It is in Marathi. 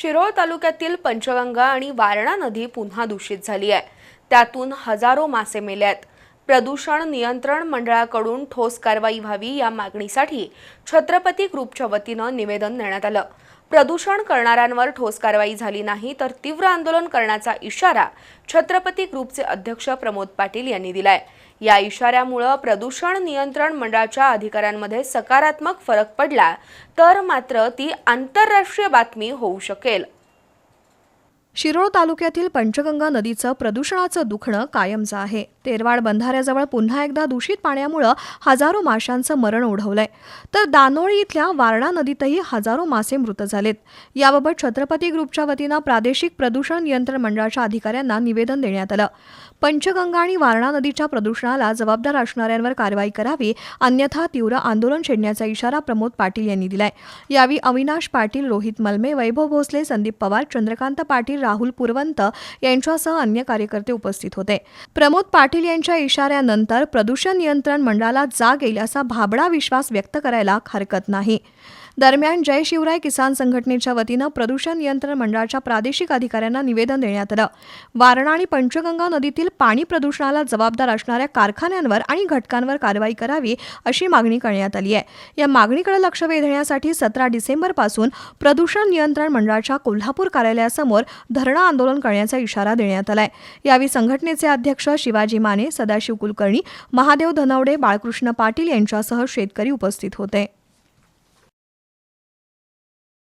शिरोळ तालुक्यातील पंचगंगा आणि वारणा नदी पुन्हा दूषित झाली आहे. त्यातून हजारो मासे मेले आहेत. प्रदूषण नियंत्रण मंडळाकडून ठोस कारवाई व्हावी या मागणीसाठी छत्रपती ग्रुपच्या वतीनं निवेदन देण्यात आलं. प्रदूषण करणाऱ्यांवर ठोस कारवाई झाली नाही तर तीव्र आंदोलन करण्याचा इशारा छत्रपती ग्रुपचे अध्यक्ष प्रमोद पाटील यांनी दिलाय. या इशाऱ्यामुळं प्रदूषण नियंत्रण मंडळाच्या अधिकाऱ्यांमध्ये सकारात्मक फरक पडला तर मात्र ती आंतरराष्ट्रीय बातमी होऊ शकेल. शिरोळ तालुक्यातील पंचगंगा नदीचं प्रदूषणाचं दुखणं कायमचं आहे. तेरवाड बंधाऱ्याजवळ पुन्हा एकदा दूषित पाण्यामुळं हजारो माशांचं मरण ओढवलंय. तर दानोळी इथल्या वारणा नदीतही हजारो मासे मृत झालेत. याबाबत छत्रपती ग्रुपच्या वतीनं प्रादेशिक प्रदूषण नियंत्रण मंडळाच्या अधिकाऱ्यांना निवेदन देण्यात आलं. पंचगंगा आणि वारणा नदीच्या प्रदूषणाला जबाबदार असणाऱ्यांवर कारवाई करावी अन्यथा तीव्र आंदोलन छेडण्याचा इशारा प्रमोद पाटील यांनी दिलाय. यावेळी अविनाश पाटील रोहित मलमे वैभव भोसले संदीप पवार चंद्रकांत पाटील राहुल पुरवंत यांच्यासह अन्य कार्यकर्ते उपस्थित होते. प्रमोद पाटील पाटील यांच्या इशाऱ्यानंतर प्रदूषण नियंत्रण मंडळाला जाग येईल असा भाबडा विश्वास व्यक्त करायला हरकत नाही. दरम्यान जय शिवराय किसान संघटनेच्या वतीनं प्रदूषण नियंत्रण मंडळाच्या प्रादेशिक अधिकाऱ्यांना निवेदन देण्यात आलं. वारणा आणि पंचगंगा नदीतील पाणी प्रदूषणाला जबाबदार असणाऱ्या कारखान्यांवर आणि घटकांवर कारवाई करावी अशी मागणी करण्यात आली आहे. या मागणीकडे लक्ष वेधण्यासाठी सतरा डिसेंबरपासून प्रदूषण नियंत्रण मंडळाच्या कोल्हापूर कार्यालयासमोर धरणं आंदोलन करण्याचा इशारा देण्यात आलाय. यावेळी संघटनेचे अध्यक्ष शिवाजी माने सदाशिव कुलकर्णी महादेव धनवडे बाळकृष्ण पाटील यांच्यासह शेतकरी उपस्थित होते.